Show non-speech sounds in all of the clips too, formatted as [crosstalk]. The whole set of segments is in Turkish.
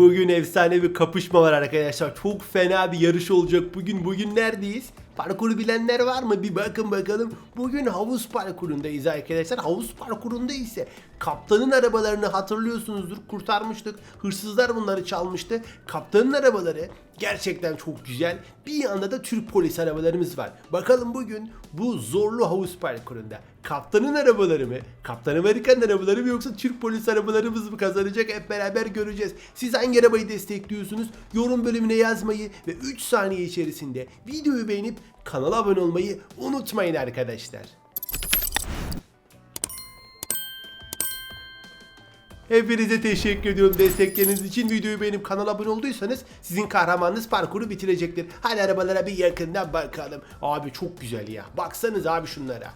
Bugün efsane bir kapışma var arkadaşlar. Çok fena bir yarış olacak bugün. Bugün neredeyiz? Parkuru bilenler var mı? Bir bakın bakalım. Bugün havuz parkurundayız arkadaşlar. Havuz parkurunda ise kaptanın arabalarını hatırlıyorsunuzdur. Kurtarmıştık. Hırsızlar bunları çalmıştı. Kaptanın arabaları gerçekten çok güzel. Bir yanda da Türk polis arabalarımız var. Bakalım bugün bu zorlu havuz parkurunda kaptanın arabaları mı? Kaptan Amerika'nın arabaları mı yoksa Türk polis arabalarımız mı kazanacak? Hep beraber göreceğiz. Siz hangi arabayı destekliyorsunuz? Yorum bölümüne yazmayı ve 3 saniye içerisinde videoyu beğenip kanala abone olmayı unutmayın arkadaşlar. Hepinize teşekkür ediyorum destekleriniz için. Videoyu beğenip kanala abone olduysanız sizin kahramanınız parkuru bitirecektir. Hadi arabalara bir yakından bakalım. Abi çok güzel ya. Baksanız abi şunlara.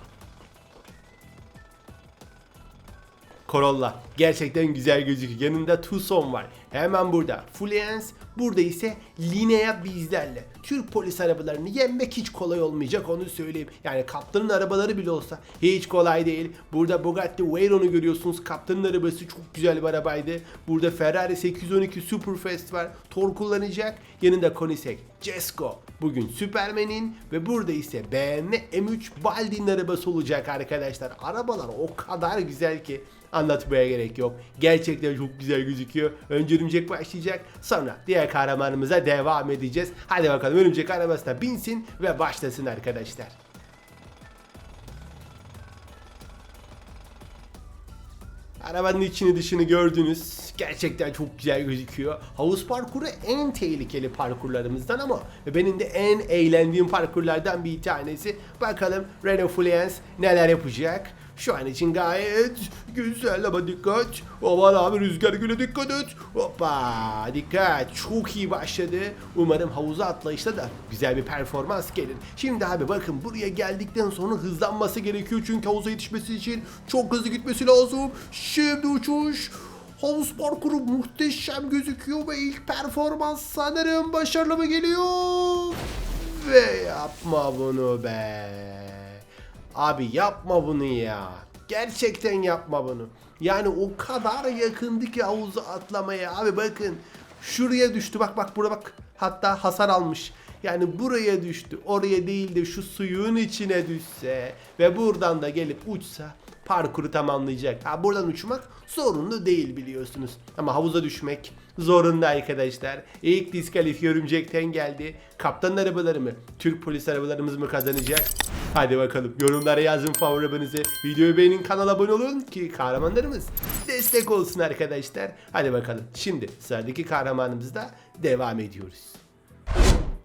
Corolla. Gerçekten güzel gözüküyor. Yanında Tucson var. Hemen burada. Fluence. Burada ise Linea bizlerle. Türk polis arabalarını yenmek hiç kolay olmayacak onu söyleyeyim. Yani kaptanın arabaları bile olsa hiç kolay değil. Burada Bugatti Veyron'u görüyorsunuz. Kaptanın arabası çok güzel bir arabaydı. Burada Ferrari 812 Superfast var. Tor kullanacak. Yanında Koenigsegg, Jesko. Bugün Superman'in ve burada ise BMW M3 Baldi'nin arabası olacak arkadaşlar. Arabalar o kadar güzel ki anlatmaya gerek yok. Gerçekten çok güzel gözüküyor. Önce örümcek başlayacak. Sonra diğer kahramanımıza devam edeceğiz. Hadi bakalım örümcek arabasına binsin ve başlasın arkadaşlar. Arabanın içini dışını gördünüz. Gerçekten çok güzel gözüküyor. Havuz parkuru en tehlikeli parkurlarımızdan ama benim de en eğlendiğim parkurlardan bir tanesi. Bakalım Renault Fluence neler yapacak. Şu an için gayet güzel ama dikkat. Aman abi rüzgar güne dikkat et. Hoppa dikkat. Çok iyi başladı. Umarım havuza atlayışta da güzel bir performans gelir. Şimdi abi bakın buraya geldikten sonra hızlanması gerekiyor. Çünkü havuza yetişmesi için çok hızlı gitmesi lazım. Şimdi uçuş. Havuz parkuru muhteşem gözüküyor ve ilk performans sanırım başarılı mı geliyor? Ve yapma bunu be. Abi yapma bunu ya. Gerçekten yapma bunu. Yani o kadar yakındı ki havuza atlamaya. Abi bakın şuraya düştü. Bak bak burada bak. Hatta hasar almış. Yani buraya düştü. Oraya değil de şu suyun içine düşse ve buradan da gelip uçsa parkuru tamamlayacak. Ha buradan uçmak zorunlu değil biliyorsunuz. Ama havuza düşmek zorunda arkadaşlar. İlk diskalifiye örümcekten geldi. Kaptan arabaları mı? Türk polis arabalarımız mı kazanacak? Hadi bakalım yorumlara yazın favori arabanızı. Videoyu beğenin kanala abone olun ki kahramanlarımız destek olsun arkadaşlar. Hadi bakalım şimdi sıradaki kahramanımızda devam ediyoruz.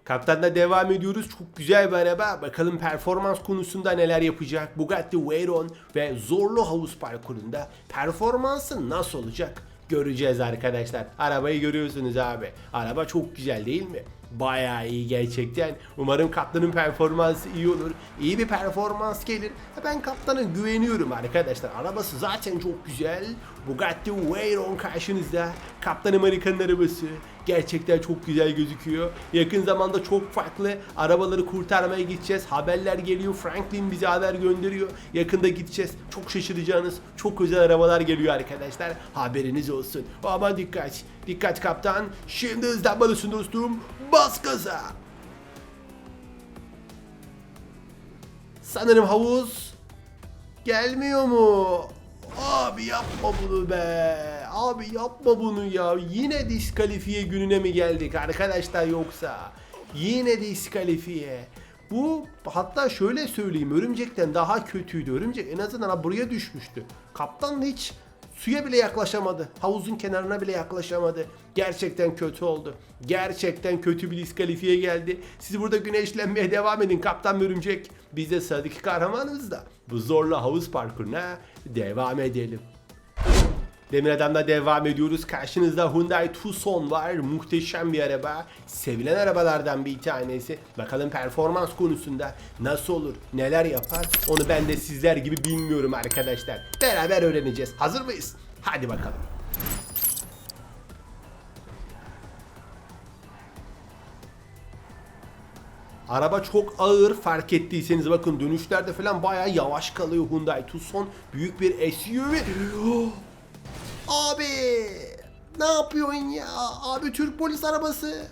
Kaptanla devam ediyoruz. Çok güzel bir araba. Bakalım performans konusunda neler yapacak. Bugatti Veyron ve zorlu havuz parkurunda performansı nasıl olacak? Göreceğiz arkadaşlar. Arabayı görüyorsunuz abi. Araba çok güzel değil mi? Bayağı iyi gerçekten. Umarım kaptanın performansı iyi olur. İyi bir performans gelir. Ben kaptana güveniyorum arkadaşlar. Arabası zaten çok güzel. Bugatti Veyron karşınızda. Kaptan Amerika'nın arabası. Gerçekten çok güzel gözüküyor. Yakın zamanda çok farklı arabaları kurtarmaya gideceğiz. Haberler geliyor. Franklin bize haber gönderiyor. Yakında gideceğiz. Çok şaşıracağınız çok özel arabalar geliyor arkadaşlar. Haberiniz olsun. Aman dikkat. Dikkat kaptan. Şimdi hızlanmalısın dostum. Bas gaza. Sanırım havuz gelmiyor mu? Abi yapma bunu be. Abi yapma bunu ya. Yine diskalifiye gününe mi geldik arkadaşlar yoksa? Yine diskalifiye. Bu hatta şöyle söyleyeyim örümcekten daha kötüydü. Örümcek en azından buraya düşmüştü. Kaptan hiç suya bile yaklaşamadı. Havuzun kenarına bile yaklaşamadı. Gerçekten kötü oldu. Gerçekten kötü bir diskalifiye geldi. Siz burada güneşlenmeye devam edin kaptan örümcek. Biz de sıradaki kahramanımız da bu zorlu havuz parkuruna devam edelim. Demir Adam'da devam ediyoruz. Karşınızda Hyundai Tucson var. Muhteşem bir araba. Sevilen arabalardan bir tanesi. Bakalım performans konusunda nasıl olur, neler yapar onu ben de sizler gibi bilmiyorum arkadaşlar. Beraber öğreneceğiz. Hazır mıyız? Hadi bakalım. Araba çok ağır fark ettiyseniz bakın dönüşlerde falan bayağı yavaş kalıyor Hyundai Tucson. Büyük bir SUV. [gasps] Abi Ne yapıyorsun ya? Abi Türk polis arabası.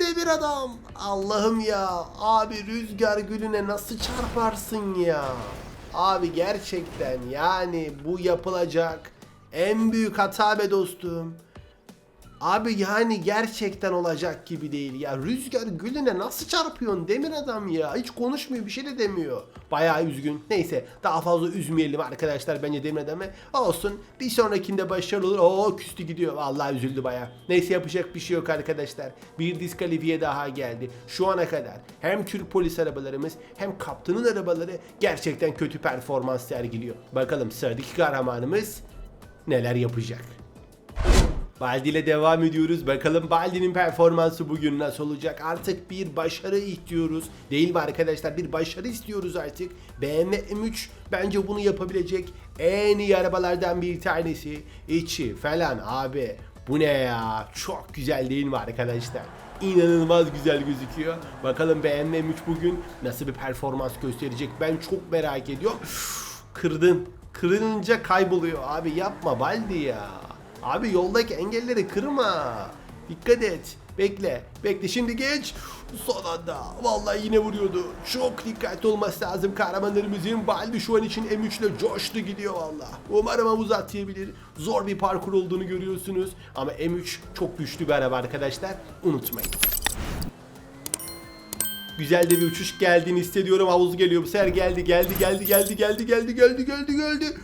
Demir adam. Allah'ım ya. Abi rüzgar gülüne nasıl çarparsın ya? Abi gerçekten yani bu yapılacak en büyük hata be dostum. Abi yani gerçekten olacak gibi değil ya. Rüzgar gülüne nasıl çarpıyorsun demir adam ya. Hiç konuşmuyor bir şey de demiyor. Bayağı üzgün. Neyse daha fazla üzmeyelim arkadaşlar bence demir adamı. Olsun bir sonrakinde başarılı olur. Oo küstü gidiyor. Vallahi üzüldü bayağı. Neyse yapacak bir şey yok arkadaşlar. Bir diskalifiye daha geldi. Şu ana kadar hem Türk polis arabalarımız hem kaptanın arabaları gerçekten kötü performans sergiliyor. Bakalım sıradaki kahramanımız neler yapacak. Baldi ile devam ediyoruz. Bakalım Baldi'nin performansı bugün nasıl olacak? Artık bir başarı istiyoruz. Değil mi arkadaşlar? Bir başarı istiyoruz artık. BMW M3 bence bunu yapabilecek en iyi arabalardan bir tanesi. İçi falan abi. Bu ne ya? Çok güzel değil mi arkadaşlar? İnanılmaz güzel gözüküyor. Bakalım BMW M3 bugün nasıl bir performans gösterecek? Ben çok merak ediyorum. Kırdın. Kırınca kayboluyor. Abi yapma Baldi ya. Abi yoldaki engelleri kırma. Dikkat et. Bekle. Bekle şimdi geç. Son anda. Vallahi yine vuruyordu. Çok dikkatli olması lazım kahramanlarımızın. Baldi şu an için M3 ile coştu gidiyor valla. Umarım havuz atlayabilir. Zor bir parkur olduğunu görüyorsunuz. Ama M3 çok güçlü bir araba arkadaşlar. Unutmayın. Güzel de bir uçuş geldiğini hissediyorum. Havuz geliyor. Bu sefer geldi, geldi, geldi, geldi, geldi, geldi, geldi, geldi, geldi.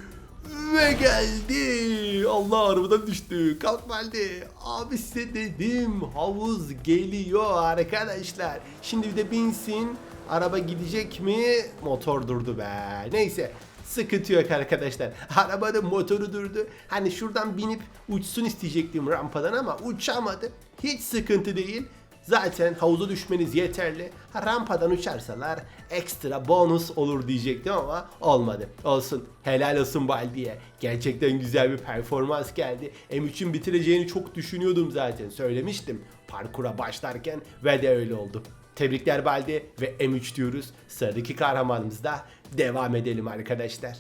Ve geldi. Allah arabadan düştü. Kalk Valdi. Abi size dedim. Havuz geliyor arkadaşlar. Şimdi bir de binsin. Araba gidecek mi? Motor durdu be. Neyse. Sıkıntı yok arkadaşlar. [laughs] Arabanın motoru durdu. Hani şuradan binip uçsun isteyecektim rampadan ama uçamadı. Hiç sıkıntı değil. Zaten havuza düşmeniz yeterli. Ha, rampadan uçarsalar ekstra bonus olur diyecektim ama olmadı. Olsun. Helal olsun Baldi'ye. Gerçekten güzel bir performans geldi. M3'ün bitireceğini çok düşünüyordum zaten. Söylemiştim parkura başlarken ve de öyle oldu. Tebrikler Baldi ve M3 diyoruz. Sıradaki kahramanımızda devam edelim arkadaşlar.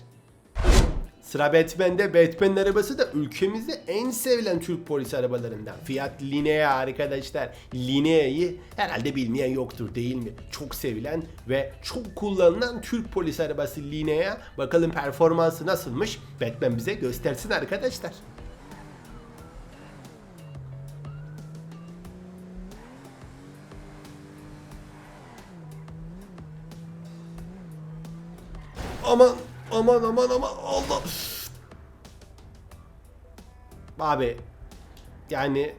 Sıra Batman'de. Batman'in arabası da ülkemizde en sevilen Türk polis arabalarından. Fiat Linea arkadaşlar. Linea'yı herhalde bilmeyen yoktur değil mi? Çok sevilen ve çok kullanılan Türk polis arabası Linea. Bakalım performansı nasılmış? Batman bize göstersin arkadaşlar. Aman aman aman aman Allah. Abi yani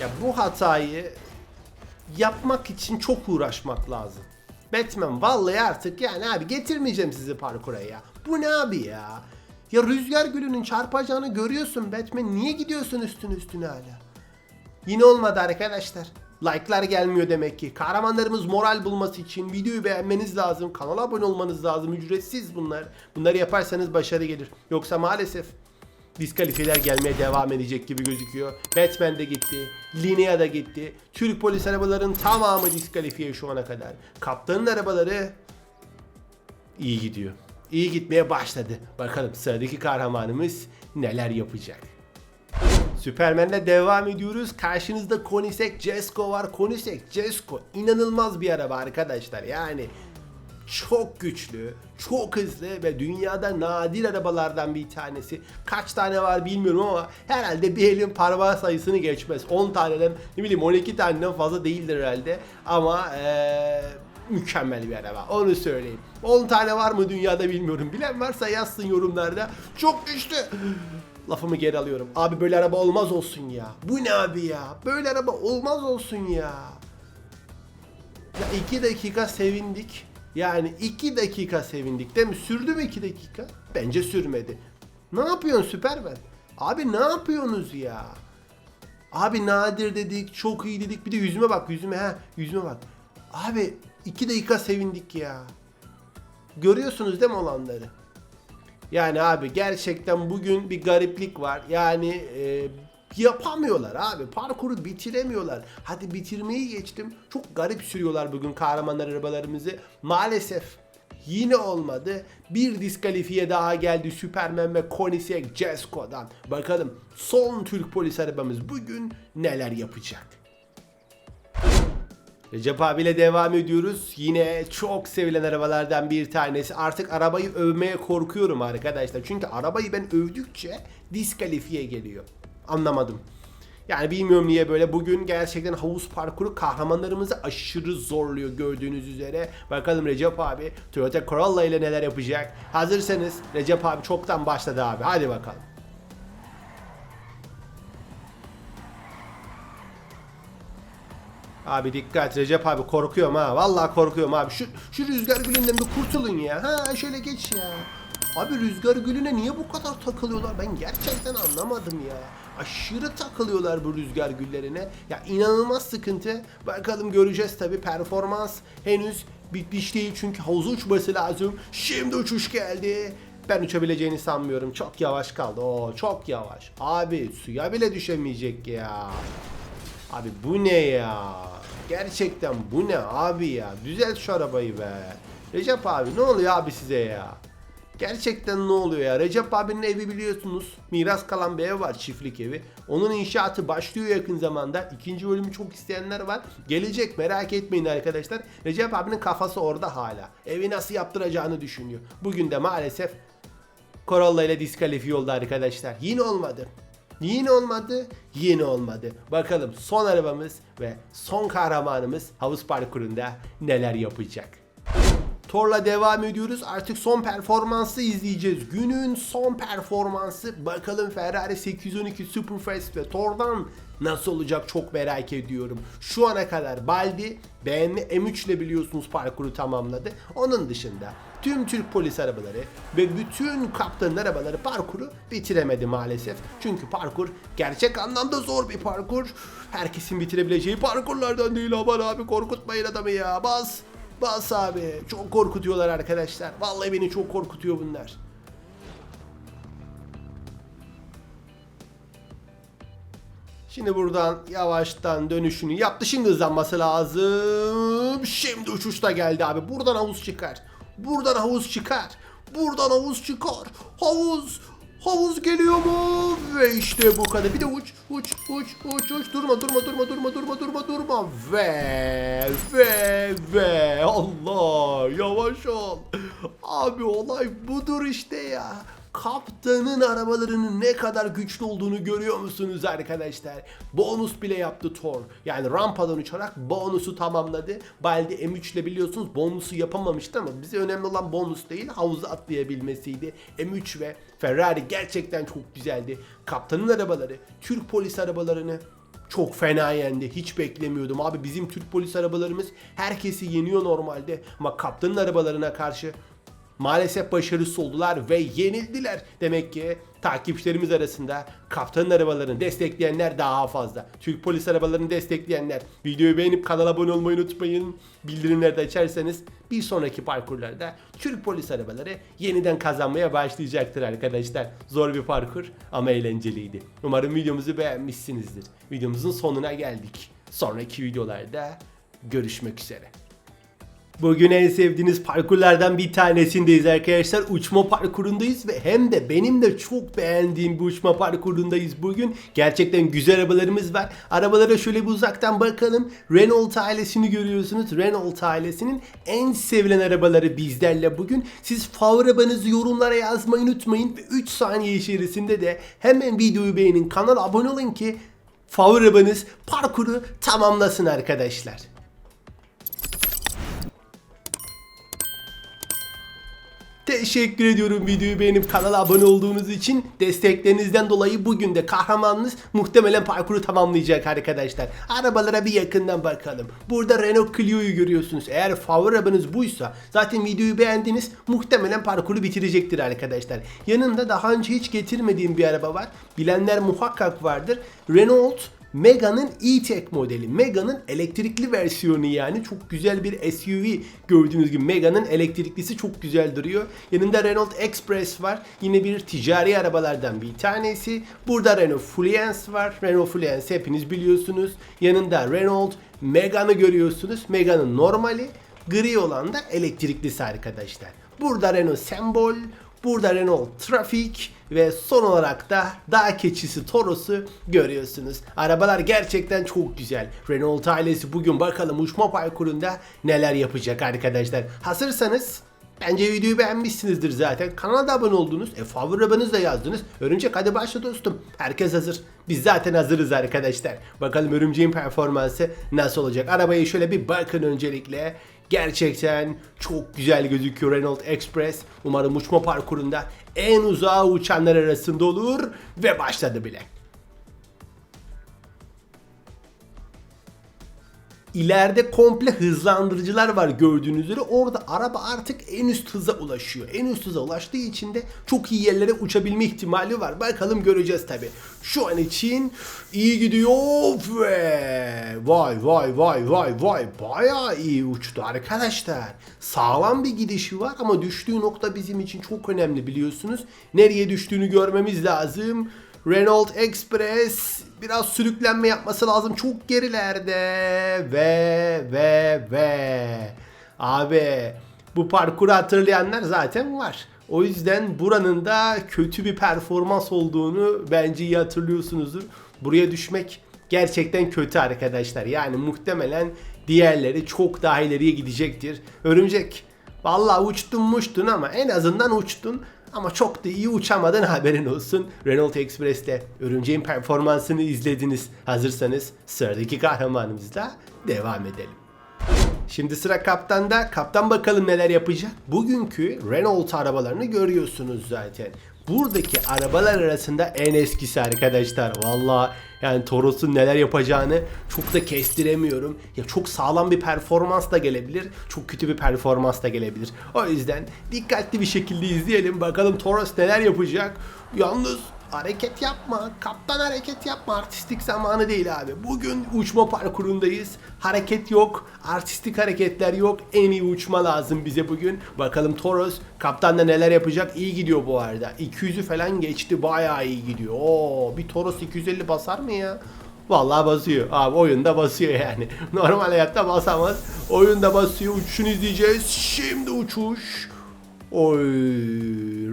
ya bu hatayı yapmak için çok uğraşmak lazım. Batman vallahi artık yani abi getirmeyeceğim sizi parkura ya. Bu ne abi ya? Ya rüzgar gülünün çarpacağını görüyorsun Batman niye gidiyorsun üstüne üstüne hala? Yine olmadı arkadaşlar. Like'lar gelmiyor demek ki. Kahramanlarımız moral bulması için videoyu beğenmeniz lazım. Kanala abone olmanız lazım. Ücretsiz bunlar. Bunları yaparsanız başarı gelir. Yoksa maalesef diskalifiyeler gelmeye devam edecek gibi gözüküyor. Batman de gitti. Linea da gitti. Türk polis arabaların tamamı diskalifiye şu ana kadar. Kaptanın arabaları iyi gidiyor. İyi gitmeye başladı. Bakalım sıradaki kahramanımız neler yapacak. Süpermen'le devam ediyoruz. Karşınızda Koenigsegg Jesko var. Koenigsegg Jesko inanılmaz bir araba arkadaşlar. Yani çok güçlü, çok hızlı ve dünyada nadir arabalardan bir tanesi. Kaç tane var bilmiyorum ama herhalde bir elin parmağı sayısını geçmez. 10 taneden ne bileyim 12 taneden fazla değildir herhalde. Ama eee mükemmel bir araba. Onu söyleyeyim. 10 tane var mı dünyada bilmiyorum. Bilen varsa yazsın yorumlarda. Çok güçlü. Lafımı geri alıyorum. Abi böyle araba olmaz olsun ya. Bu ne abi ya? Böyle araba olmaz olsun ya. Ya iki dakika sevindik. Yani iki dakika sevindik değil mi? Sürdü mü iki dakika? Bence sürmedi. Ne yapıyorsun Süpermen? Abi ne yapıyorsunuz ya? Abi nadir dedik, çok iyi dedik. Bir de yüzüme bak, yüzüme ha, yüzüme bak. Abi iki dakika sevindik ya. Görüyorsunuz değil mi olanları? Yani abi gerçekten bugün bir gariplik var. Yani e, yapamıyorlar abi. Parkuru bitiremiyorlar. Hadi bitirmeyi geçtim. Çok garip sürüyorlar bugün kahramanlar arabalarımızı. Maalesef Yine olmadı. Bir diskalifiye daha geldi Superman ve Koenigsegg Jesko'dan. Bakalım son Türk polis arabamız bugün neler yapacak? Recep abiyle devam ediyoruz. Yine çok sevilen arabalardan bir tanesi. Artık arabayı övmeye korkuyorum arkadaşlar. Çünkü arabayı ben övdükçe diskalifiye geliyor. Anlamadım. Yani bilmiyorum niye böyle. Bugün gerçekten havuz parkuru kahramanlarımızı aşırı zorluyor gördüğünüz üzere. Bakalım Recep abi Toyota Corolla ile neler yapacak. Hazırsanız Recep abi çoktan başladı abi. Hadi bakalım. Abi dikkat Recep abi korkuyorum ha. Vallahi korkuyorum abi. Şu, şu rüzgar gülünden bir kurtulun ya. Ha şöyle geç ya. Abi rüzgar gülüne niye bu kadar takılıyorlar? Ben gerçekten anlamadım ya. Aşırı takılıyorlar bu rüzgar güllerine. Ya inanılmaz sıkıntı. Bakalım göreceğiz tabi. Performans henüz bitmiş değil çünkü havuza uçması lazım. Şimdi uçuş geldi. Ben uçabileceğini sanmıyorum. Çok yavaş kaldı. Oo çok yavaş. Abi suya bile düşemeyecek ya. Abi bu ne ya? Gerçekten bu ne abi ya? Düzelt şu arabayı be. Recep abi ne oluyor abi size ya? Gerçekten ne oluyor ya? Recep abinin evi biliyorsunuz. Miras kalan bir ev var çiftlik evi. Onun inşaatı başlıyor yakın zamanda. İkinci bölümü çok isteyenler var. Gelecek merak etmeyin arkadaşlar. Recep abinin kafası orada hala. Evi nasıl yaptıracağını düşünüyor. Bugün de maalesef Corolla ile diskalifiye oldu arkadaşlar. Yine olmadı. Yine olmadı, yine olmadı. Bakalım son arabamız ve son kahramanımız havuz parkurunda neler yapacak. Tor'la devam ediyoruz. Artık son performansı izleyeceğiz. Günün son performansı. Bakalım Ferrari 812 Superfast ve Tor'dan nasıl olacak çok merak ediyorum. Şu ana kadar Baldi BMW M3 ile biliyorsunuz parkuru tamamladı. Onun dışında tüm Türk polis arabaları ve bütün kaptanın arabaları parkuru bitiremedi maalesef. Çünkü parkur gerçek anlamda zor bir parkur. Herkesin bitirebileceği parkurlardan değil aman abi korkutmayın adamı ya bas. Bas abi. Çok korkutuyorlar arkadaşlar. Vallahi beni çok korkutuyor bunlar. Şimdi buradan yavaştan dönüşünü yaptı. Şimdi hızlanması lazım. Şimdi uçuşta geldi abi. Buradan havuz çıkar. Buradan havuz çıkar. Buradan havuz çıkar. Havuz. Havuz geliyor mu? Ve işte bu kadar. Bir de uç, uç, uç, uç, uç. Durma, durma, durma, durma, durma, durma, durma. Ve, ve, ve. Allah, yavaş ol. Abi olay budur işte ya. Kaptanın arabalarının ne kadar güçlü olduğunu görüyor musunuz arkadaşlar? Bonus bile yaptı Thor. Yani rampadan uçarak bonusu tamamladı. Baldi M3 ile biliyorsunuz bonusu yapamamıştı ama bize önemli olan bonus değil havuza atlayabilmesiydi. M3 ve Ferrari gerçekten çok güzeldi. Kaptanın arabaları, Türk polis arabalarını çok fena yendi. Hiç beklemiyordum. Abi bizim Türk polis arabalarımız herkesi yeniyor normalde. Ama kaptanın arabalarına karşı maalesef başarısız oldular ve yenildiler. Demek ki takipçilerimiz arasında kaptanın arabalarını destekleyenler daha fazla. Türk polis arabalarını destekleyenler videoyu beğenip kanala abone olmayı unutmayın. Bildirimleri de açarsanız bir sonraki parkurlarda Türk polis arabaları yeniden kazanmaya başlayacaktır arkadaşlar. Zor bir parkur ama eğlenceliydi. Umarım videomuzu beğenmişsinizdir. Videomuzun sonuna geldik. Sonraki videolarda görüşmek üzere. Bugün en sevdiğiniz parkurlardan bir tanesindeyiz arkadaşlar. Uçma parkurundayız ve hem de benim de çok beğendiğim bir uçma parkurundayız bugün. Gerçekten güzel arabalarımız var. Arabalara şöyle bir uzaktan bakalım. Renault ailesini görüyorsunuz. Renault ailesinin en sevilen arabaları bizlerle bugün. Siz favori arabanızı yorumlara yazmayı unutmayın. Ve 3 saniye içerisinde de hemen videoyu beğenin. Kanala abone olun ki favori arabanız parkuru tamamlasın arkadaşlar. Teşekkür ediyorum videoyu beğenip kanala abone olduğunuz için. Desteklerinizden dolayı bugün de kahramanınız muhtemelen parkuru tamamlayacak arkadaşlar. Arabalara bir yakından bakalım. Burada Renault Clio'yu görüyorsunuz. Eğer favori arabanız buysa zaten videoyu beğendiniz muhtemelen parkuru bitirecektir arkadaşlar. Yanında daha önce hiç getirmediğim bir araba var. Bilenler muhakkak vardır. Renault Mega'nın E-Tech modeli. Mega'nın elektrikli versiyonu yani. Çok güzel bir SUV gördüğünüz gibi. Mega'nın elektriklisi çok güzel duruyor. Yanında Renault Express var. Yine bir ticari arabalardan bir tanesi. Burada Renault Fluence var. Renault Fluence hepiniz biliyorsunuz. Yanında Renault Megane'ı görüyorsunuz. Megane'ın normali. Gri olan da elektriklisi arkadaşlar. Burada Renault Sembol, burada Renault Traffic ve son olarak da dağ keçisi Toros'u görüyorsunuz. Arabalar gerçekten çok güzel. Renault ailesi bugün bakalım uçma parkurunda neler yapacak arkadaşlar. Hazırsanız Bence videoyu beğenmişsinizdir zaten. Kanala da abone oldunuz. E favori arabanızı da yazdınız. Örümcek hadi başla dostum. Herkes hazır. Biz zaten hazırız arkadaşlar. Bakalım örümceğin performansı nasıl olacak. Arabaya şöyle bir bakın öncelikle. Gerçekten çok güzel gözüküyor Renault Express. Umarım uçma parkurunda en uzağa uçanlar arasında olur. Ve başladı bile. İleride komple hızlandırıcılar var gördüğünüz üzere. Orada araba artık en üst hıza ulaşıyor. En üst hıza ulaştığı için de çok iyi yerlere uçabilme ihtimali var. Bakalım göreceğiz tabi. Şu an için iyi gidiyor ve vay vay vay vay vay bayağı iyi uçtu arkadaşlar. Sağlam bir gidişi var ama düştüğü nokta bizim için çok önemli biliyorsunuz. Nereye düştüğünü görmemiz lazım. Renault Express biraz sürüklenme yapması lazım. Çok gerilerde. Ve ve ve. Abi bu parkuru hatırlayanlar zaten var. O yüzden buranın da kötü bir performans olduğunu bence iyi hatırlıyorsunuzdur. Buraya düşmek gerçekten kötü arkadaşlar. Yani muhtemelen diğerleri çok daha ileriye gidecektir. Örümcek Vallahi uçtun muştun ama en azından uçtun. Ama çok da iyi uçamadın haberin olsun. Renault Express'te örümceğin performansını izlediniz. Hazırsanız sıradaki kahramanımızla devam edelim. Şimdi sıra kaptanda. Kaptan bakalım neler yapacak. Bugünkü Renault arabalarını görüyorsunuz zaten. Buradaki arabalar arasında en eskisi arkadaşlar. Valla yani Toros'un neler yapacağını çok da kestiremiyorum. Ya çok sağlam bir performans da gelebilir. Çok kötü bir performans da gelebilir. O yüzden dikkatli bir şekilde izleyelim. Bakalım Toros neler yapacak. Yalnız hareket yapma. Kaptan hareket yapma. Artistik zamanı değil abi. Bugün uçma parkurundayız. Hareket yok. Artistik hareketler yok. En iyi uçma lazım bize bugün. Bakalım Toros kaptan da neler yapacak. İyi gidiyor bu arada. 200'ü falan geçti. Bayağı iyi gidiyor. Oo, bir Toros 250 basar mı ya? Vallahi basıyor. Abi oyunda basıyor yani. [laughs] Normal hayatta basamaz. Oyunda basıyor. Uçuşunu izleyeceğiz. Şimdi uçuş. Oy.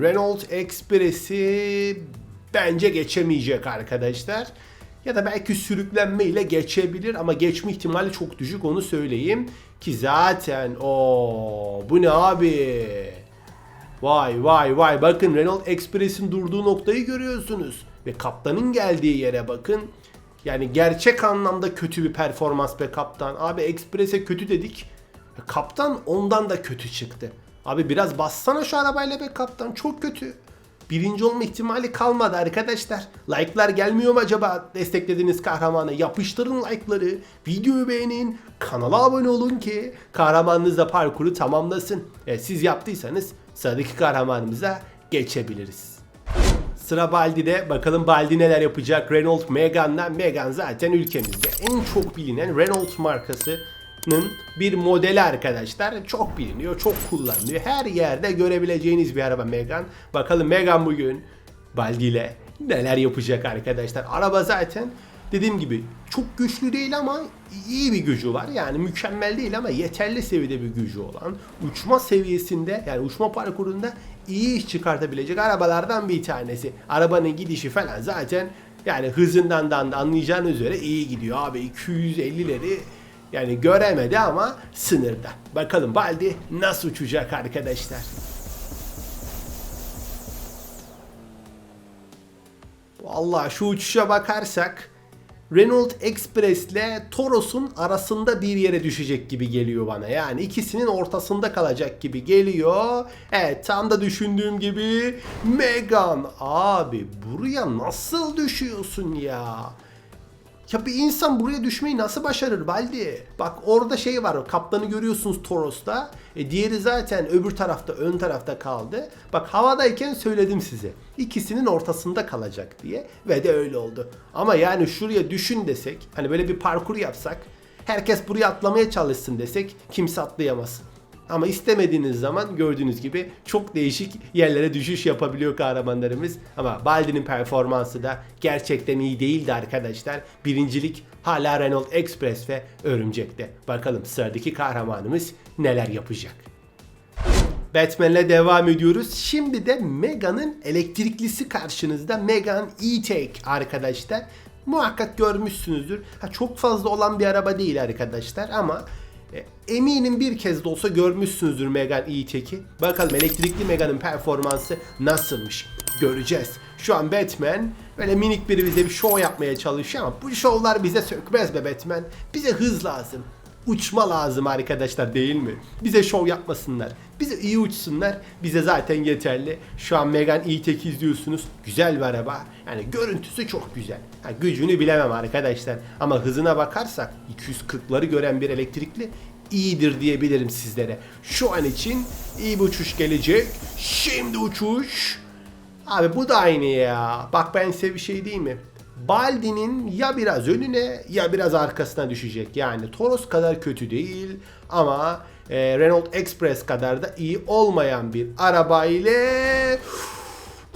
Renault Express'i bence geçemeyecek arkadaşlar. Ya da belki sürüklenme ile geçebilir ama geçme ihtimali çok düşük onu söyleyeyim. Ki zaten o bu ne abi? Vay vay vay bakın Renault Express'in durduğu noktayı görüyorsunuz. Ve kaptanın geldiği yere bakın. Yani gerçek anlamda kötü bir performans be kaptan. Abi Express'e kötü dedik. Kaptan ondan da kötü çıktı. Abi biraz bassana şu arabayla be kaptan çok kötü. Birinci olma ihtimali kalmadı arkadaşlar. Like'lar gelmiyor mu acaba desteklediğiniz kahramanı? Yapıştırın like'ları, videoyu beğenin, kanala abone olun ki kahramanınız da parkuru tamamlasın. E, siz yaptıysanız sıradaki kahramanımıza geçebiliriz. Sıra Baldi'de. Bakalım Baldi neler yapacak. Renault Megane'dan. Megane zaten ülkemizde en çok bilinen Renault markasının bir modeli arkadaşlar. Çok biliniyor, çok kullanılıyor. Her yerde görebileceğiniz bir araba Megane. Bakalım Megane bugün Baldi ile neler yapacak arkadaşlar. Araba zaten dediğim gibi çok güçlü değil ama iyi bir gücü var. Yani mükemmel değil ama yeterli seviyede bir gücü olan uçma seviyesinde yani uçma parkurunda iyi iş çıkartabilecek arabalardan bir tanesi. Arabanın gidişi falan zaten yani hızından da anlayacağınız üzere iyi gidiyor abi 250'leri yani göremedi ama sınırda. Bakalım Baldi nasıl uçacak arkadaşlar. Vallahi şu uçuşa bakarsak Renault Express ile Toros'un arasında bir yere düşecek gibi geliyor bana. Yani ikisinin ortasında kalacak gibi geliyor. Evet tam da düşündüğüm gibi Megan abi buraya nasıl düşüyorsun ya? Ya bir insan buraya düşmeyi nasıl başarır Baldi? Bak orada şey var kaptanı görüyorsunuz Toros'ta. E, diğeri zaten öbür tarafta ön tarafta kaldı. Bak havadayken söyledim size. İkisinin ortasında kalacak diye. Ve de öyle oldu. Ama yani şuraya düşün desek. Hani böyle bir parkur yapsak. Herkes buraya atlamaya çalışsın desek. Kimse atlayamaz. Ama istemediğiniz zaman gördüğünüz gibi çok değişik yerlere düşüş yapabiliyor kahramanlarımız. Ama Baldi'nin performansı da gerçekten iyi değildi arkadaşlar. Birincilik hala Renault Express ve Örümcek'te. Bakalım sıradaki kahramanımız neler yapacak. Batman'le devam ediyoruz. Şimdi de Mega'nın elektriklisi karşınızda. Megane E-Tech arkadaşlar. Muhakkak görmüşsünüzdür. Ha, çok fazla olan bir araba değil arkadaşlar ama eminim bir kez de olsa görmüşsünüzdür Megane E-Tech'i. Bakalım elektrikli Megane'ın performansı nasılmış göreceğiz. Şu an Batman böyle minik biri bize bir show yapmaya çalışıyor ama bu şovlar bize sökmez be Batman. Bize hız lazım uçma lazım arkadaşlar değil mi? Bize şov yapmasınlar. Bize iyi uçsunlar. Bize zaten yeterli. Şu an Megane E-Tech izliyorsunuz. Güzel bir araba. Yani görüntüsü çok güzel. Ha, gücünü bilemem arkadaşlar. Ama hızına bakarsak 240'ları gören bir elektrikli iyidir diyebilirim sizlere. Şu an için iyi bir uçuş gelecek. Şimdi uçuş. Abi bu da aynı ya. Bak ben size bir şey diyeyim mi? Baldi'nin ya biraz önüne ya biraz arkasına düşecek. Yani Toros kadar kötü değil ama e, Renault Express kadar da iyi olmayan bir araba ile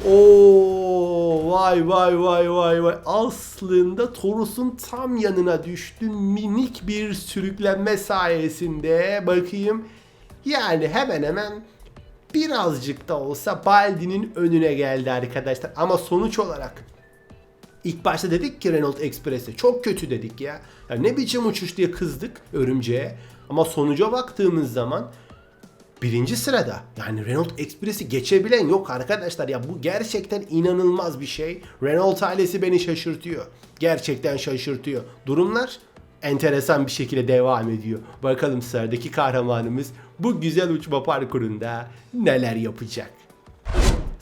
Oo vay vay vay vay vay aslında Toros'un tam yanına düştü minik bir sürüklenme sayesinde bakayım yani hemen hemen birazcık da olsa Baldi'nin önüne geldi arkadaşlar ama sonuç olarak İlk başta dedik ki Renault Express'e çok kötü dedik ya. ya. Ne biçim uçuş diye kızdık örümceğe. Ama sonuca baktığımız zaman birinci sırada. Yani Renault Express'i geçebilen yok arkadaşlar. Ya bu gerçekten inanılmaz bir şey. Renault ailesi beni şaşırtıyor. Gerçekten şaşırtıyor. Durumlar enteresan bir şekilde devam ediyor. Bakalım sıradaki kahramanımız bu güzel uçma parkurunda neler yapacak.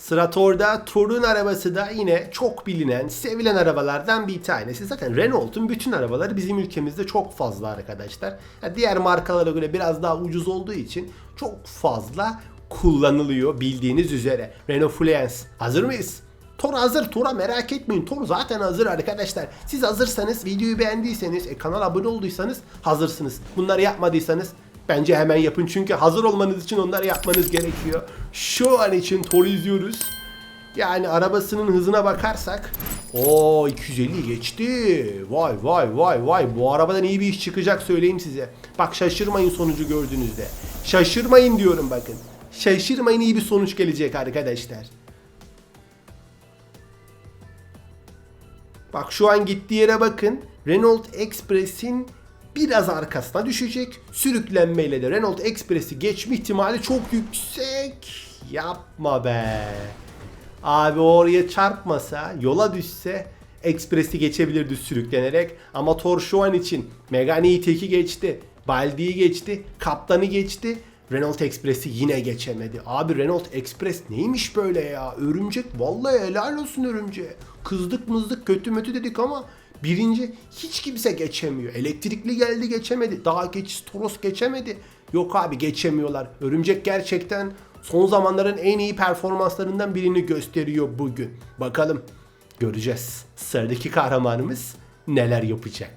Sıra Thor'da. Thor'un arabası da yine çok bilinen, sevilen arabalardan bir tanesi. Zaten Renault'un bütün arabaları bizim ülkemizde çok fazla arkadaşlar. Yani diğer markalara göre biraz daha ucuz olduğu için çok fazla kullanılıyor bildiğiniz üzere. Renault Fluence. Hazır mıyız? Tor hazır. Tor'a merak etmeyin. Tor zaten hazır arkadaşlar. Siz hazırsanız, videoyu beğendiyseniz, e, kanala abone olduysanız hazırsınız. Bunları yapmadıysanız Bence hemen yapın çünkü hazır olmanız için onları yapmanız gerekiyor. Şu an için Thor izliyoruz. Yani arabasının hızına bakarsak o 250 geçti. Vay vay vay vay bu arabadan iyi bir iş çıkacak söyleyeyim size. Bak şaşırmayın sonucu gördüğünüzde. Şaşırmayın diyorum bakın. Şaşırmayın iyi bir sonuç gelecek arkadaşlar. Bak şu an gittiği yere bakın. Renault Express'in biraz arkasına düşecek. Sürüklenmeyle de Renault Express'i geçme ihtimali çok yüksek. Yapma be. Abi oraya çarpmasa, yola düşse Express'i geçebilirdi sürüklenerek. Ama Thor şu an için Megane E-Tech'i geçti. Baldi'yi geçti. Kaptanı geçti. Renault Express'i yine geçemedi. Abi Renault Express neymiş böyle ya? Örümcek vallahi helal olsun örümceğe. Kızdık mızdık kötü mötü dedik ama Birinci hiç kimse geçemiyor. Elektrikli geldi geçemedi. Daha geç Toros geçemedi. Yok abi geçemiyorlar. Örümcek gerçekten son zamanların en iyi performanslarından birini gösteriyor bugün. Bakalım göreceğiz. Sıradaki kahramanımız neler yapacak.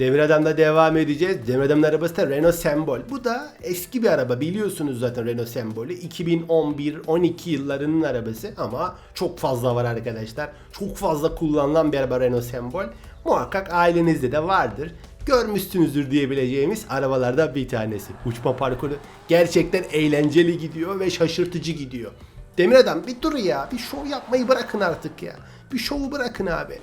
Devir Adam'da devam edeceğiz. Devir Adam'ın arabası da Renault Sembol. Bu da eski bir araba biliyorsunuz zaten Renault Sembol'ü. 2011-12 yıllarının arabası ama çok fazla var arkadaşlar. Çok fazla kullanılan bir araba Renault Sembol. Muhakkak ailenizde de vardır. Görmüşsünüzdür diyebileceğimiz arabalardan bir tanesi. Uçma parkuru gerçekten eğlenceli gidiyor ve şaşırtıcı gidiyor. Demir Adam bir dur ya. Bir şov yapmayı bırakın artık ya. Bir şovu bırakın abi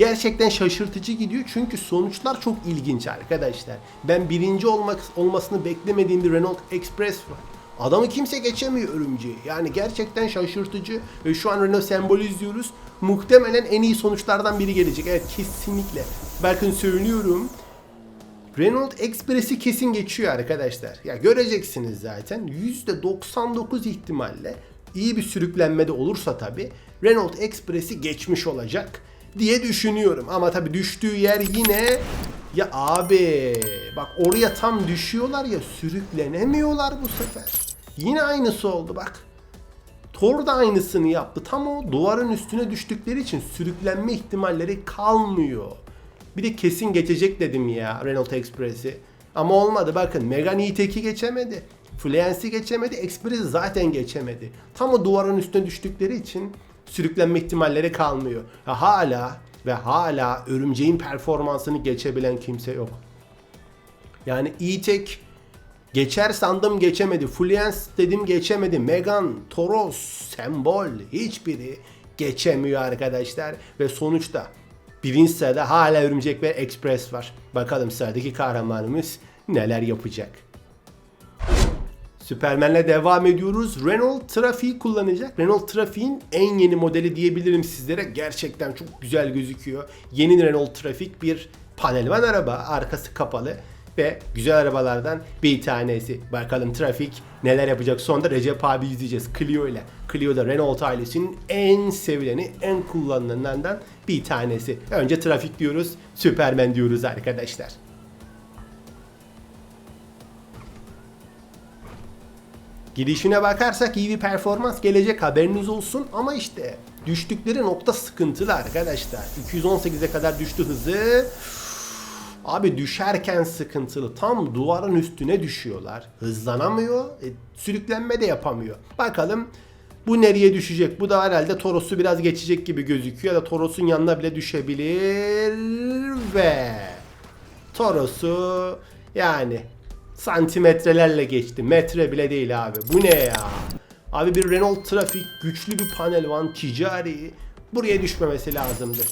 gerçekten şaşırtıcı gidiyor çünkü sonuçlar çok ilginç arkadaşlar. Ben birinci olmak olmasını beklemediğim bir Renault Express var. Adamı kimse geçemiyor örümceği. Yani gerçekten şaşırtıcı ve şu an Renault sembolü izliyoruz. Muhtemelen en iyi sonuçlardan biri gelecek. Evet kesinlikle. Bakın söylüyorum. Renault Express'i kesin geçiyor arkadaşlar. Ya göreceksiniz zaten. %99 ihtimalle iyi bir sürüklenmede olursa tabi Renault Express'i geçmiş olacak diye düşünüyorum. Ama tabii düştüğü yer yine ya abi bak oraya tam düşüyorlar ya sürüklenemiyorlar bu sefer. Yine aynısı oldu bak. Thor da aynısını yaptı. Tam o duvarın üstüne düştükleri için sürüklenme ihtimalleri kalmıyor. Bir de kesin geçecek dedim ya Renault Express'i. Ama olmadı bakın Megane E-Tech'i geçemedi. Fluence'i geçemedi. Express'i zaten geçemedi. Tam o duvarın üstüne düştükleri için sürüklenme ihtimalleri kalmıyor. Ya hala ve hala örümceğin performansını geçebilen kimse yok. Yani E-Tech Geçer sandım geçemedi. Fluence dedim geçemedi. Megan, Toros, Sembol hiçbiri geçemiyor arkadaşlar. Ve sonuçta birinci sırada hala Örümcek ve Express var. Bakalım sıradaki kahramanımız neler yapacak. Superman'le devam ediyoruz. Renault Trafiği kullanacak. Renault Trafik'in en yeni modeli diyebilirim sizlere. Gerçekten çok güzel gözüküyor. Yeni Renault Trafik bir panelvan araba. Arkası kapalı ve güzel arabalardan bir tanesi. Bakalım Trafik neler yapacak. Sonunda Recep abi izleyeceğiz Clio ile. Clio da Renault ailesinin en sevileni, en kullanılanlardan bir tanesi. Önce Trafik diyoruz, Superman diyoruz arkadaşlar. Girişine bakarsak iyi bir performans gelecek haberiniz olsun ama işte düştükleri nokta sıkıntılı arkadaşlar. 218'e kadar düştü hızı. Abi düşerken sıkıntılı. Tam duvarın üstüne düşüyorlar. Hızlanamıyor. E, sürüklenme de yapamıyor. Bakalım bu nereye düşecek? Bu da herhalde Toros'u biraz geçecek gibi gözüküyor. Ya da Toros'un yanına bile düşebilir. Ve Toros'u yani santimetrelerle geçti. Metre bile değil abi. Bu ne ya? Abi bir Renault Trafik güçlü bir panel van ticari. Buraya düşmemesi lazımdı.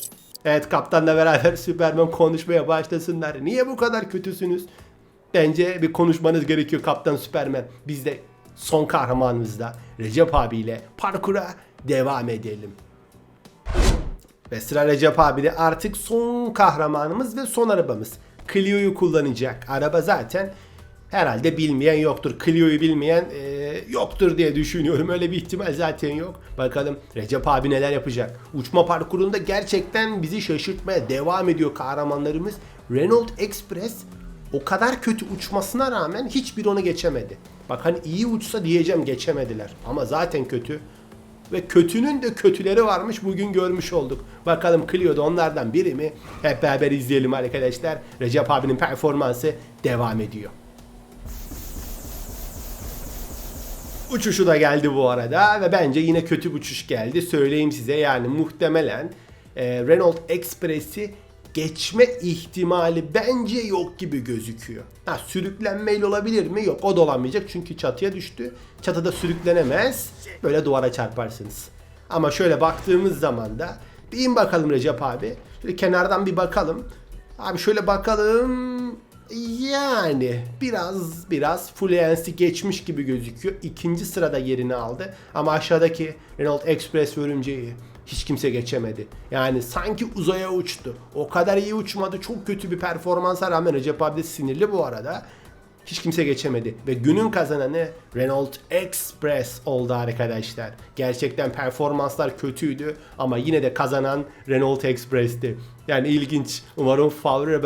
Evet kaptanla beraber [laughs] Superman konuşmaya başlasınlar. Niye bu kadar kötüsünüz? Bence bir konuşmanız gerekiyor Kaptan Superman. Biz de son kahramanımızda Recep abiyle parkura devam edelim. Ve sıra Recep abi de artık son kahramanımız ve son arabamız. Clio'yu kullanacak. Araba zaten herhalde bilmeyen yoktur. Clio'yu bilmeyen e, yoktur diye düşünüyorum. Öyle bir ihtimal zaten yok. Bakalım Recep abi neler yapacak. Uçma parkurunda gerçekten bizi şaşırtmaya devam ediyor kahramanlarımız. Renault Express o kadar kötü uçmasına rağmen hiçbir onu geçemedi. Bak hani iyi uçsa diyeceğim geçemediler. Ama zaten kötü. Ve kötünün de kötüleri varmış bugün görmüş olduk. Bakalım Clio'da onlardan biri mi? Hep beraber izleyelim arkadaşlar. Recep abinin performansı devam ediyor. Uçuşu da geldi bu arada ve bence yine kötü bir uçuş geldi. Söyleyeyim size yani muhtemelen e, Renault Express'i geçme ihtimali bence yok gibi gözüküyor. Ha sürüklenmeyle olabilir mi? Yok o da olamayacak çünkü çatıya düştü. Çatıda sürüklenemez. Böyle duvara çarparsınız. Ama şöyle baktığımız zaman da bir in bakalım Recep abi. Şöyle kenardan bir bakalım. Abi şöyle bakalım. Yani biraz biraz Fluence'i geçmiş gibi gözüküyor. İkinci sırada yerini aldı. Ama aşağıdaki Renault Express örümceği hiç kimse geçemedi. Yani sanki uzaya uçtu. O kadar iyi uçmadı. Çok kötü bir performansa rağmen Recep abi sinirli bu arada. Hiç kimse geçemedi. Ve günün kazananı Renault Express oldu arkadaşlar. Gerçekten performanslar kötüydü ama yine de kazanan Renault Express'ti. Yani ilginç. Umarım favori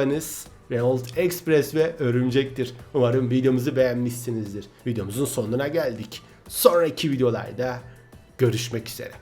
Renault Express ve Örümcek'tir. Umarım videomuzu beğenmişsinizdir. Videomuzun sonuna geldik. Sonraki videolarda görüşmek üzere.